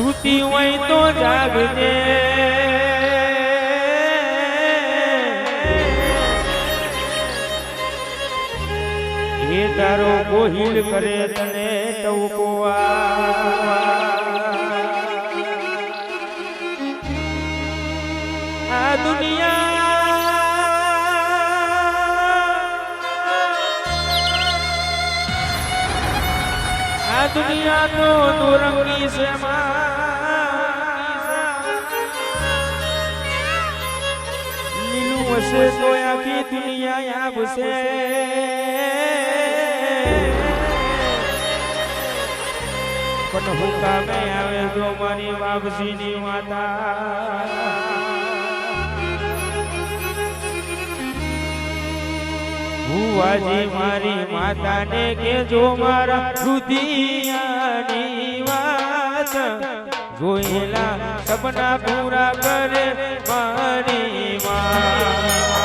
સૂતી હોય તો જાગજે. એ તારો ગોહિલ કરે તને ટવકોવા. આ દુનિયા દુનિયા તો દોરંગી છે હશે તો આખી દુનિયા આવશે. પણ હું કામે આવે તો મારી વાપસીની માતા. ભુવાજી મારી માતાને કે જો મારા રુધિયાની વાત. જોયેલા સપના પૂરા કરે મારી માં.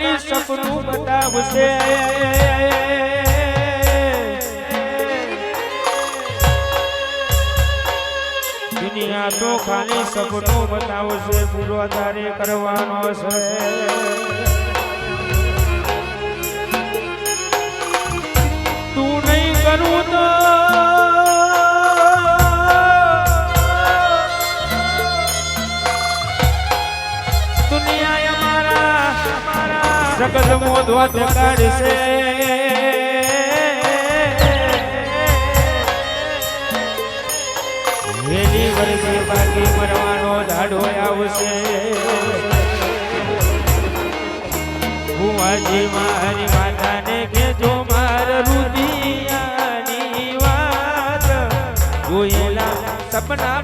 કાલી સપનું બતાવશે. દુનિયા તો ખાલી સપનું બતાવશે. પૂરો તારે કરવાનો છે જગત મોધવત કાઢશે વેલી વર્ષે બાકી મરવાનો દાડો આવશે. ભુવાજી મારી માતાને કેજો માર રુદિયાની વાત. જોયેલા સપના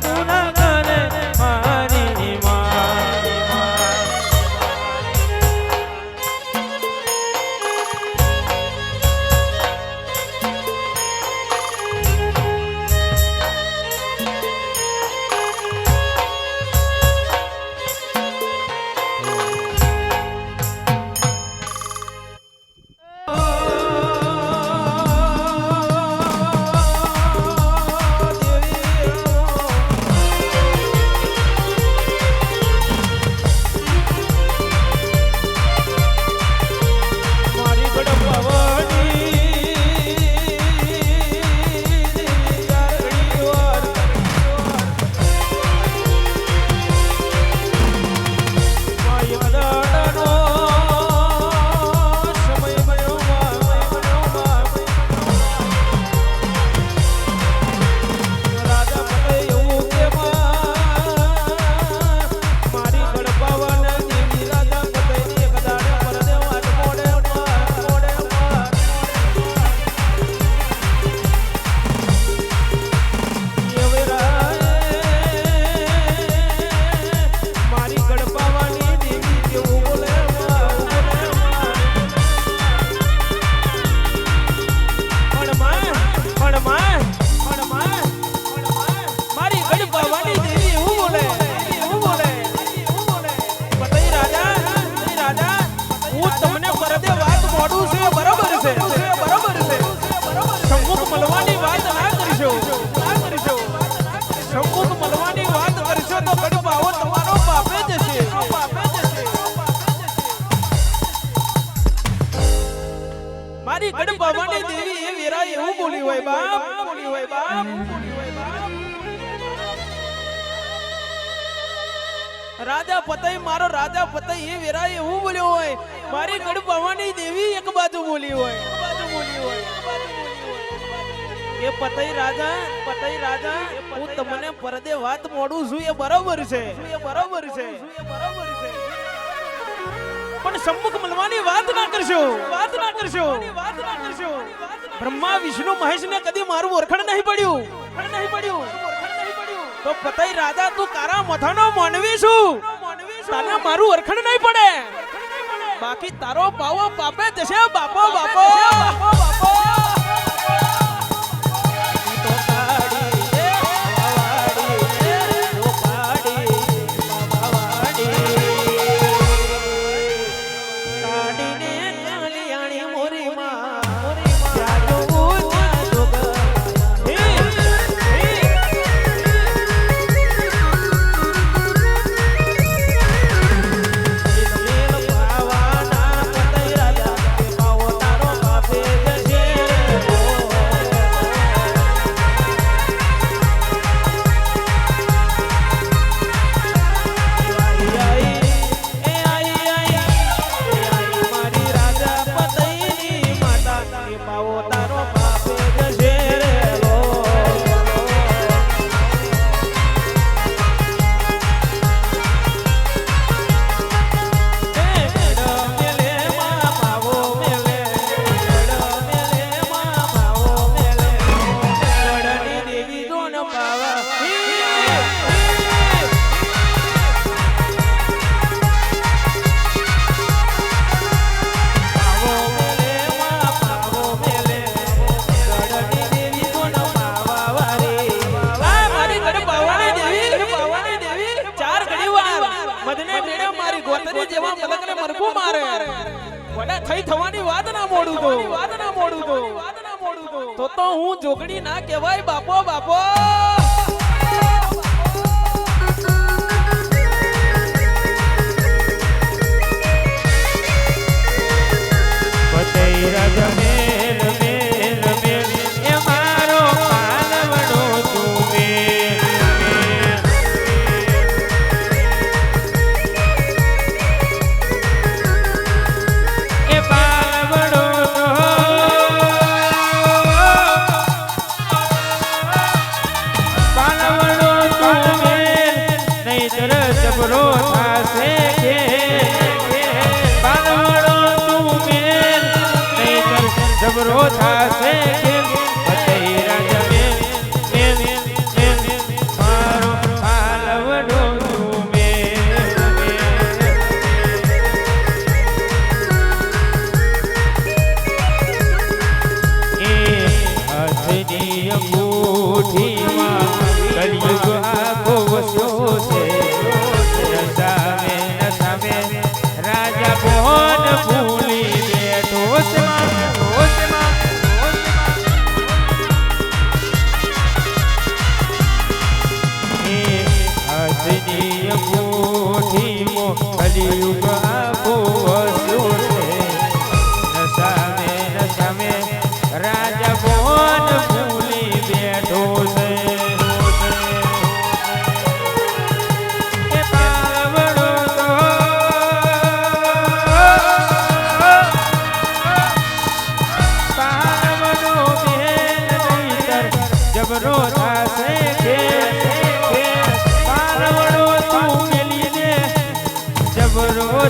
રાજા પતઈ મારો રાજા પતઈ એ વેરા એવું બોલ્યો હોય? મારી ગઢ ભવાની દેવી એક બાજુ બોલી હોય. બોલી હોય એક બાજુ બોલી હોય. એ પતઈ રાજા પતઈ રાજા હું તમને પરદે વાત મોડું છું એ બરોબર છે. એ બરોબર છે. એ બરોબર છે. પણ સમ્મુખ મળવાની વાત ના કરશો. વાત ના કરશો. વાત ના કરશો બ્રહ્મા, વિષ્ણુ મહેશ ને કદી મારું ઓળખણ નહીં પડ્યું. ઓળખણ નહીં પડ્યું. તો પતઈ રાજા, તું કારા મથાનો માનવી છું. તને મારું ઓળખણ નહીં પડે. બાકી તારો પાવો પાપે જશે, બાપો બાપો. માતા એ પાવો તારો ગોતરી જેવા મલકને મરકું મારે. વડા થઈ થવાની વાત ના મોડું તો. વાત ના મોડું તો વાત ના મોડું તો. તો તો હું જોગડી ના કહેવાય બાપો બાપો. উঠি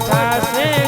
પાવડો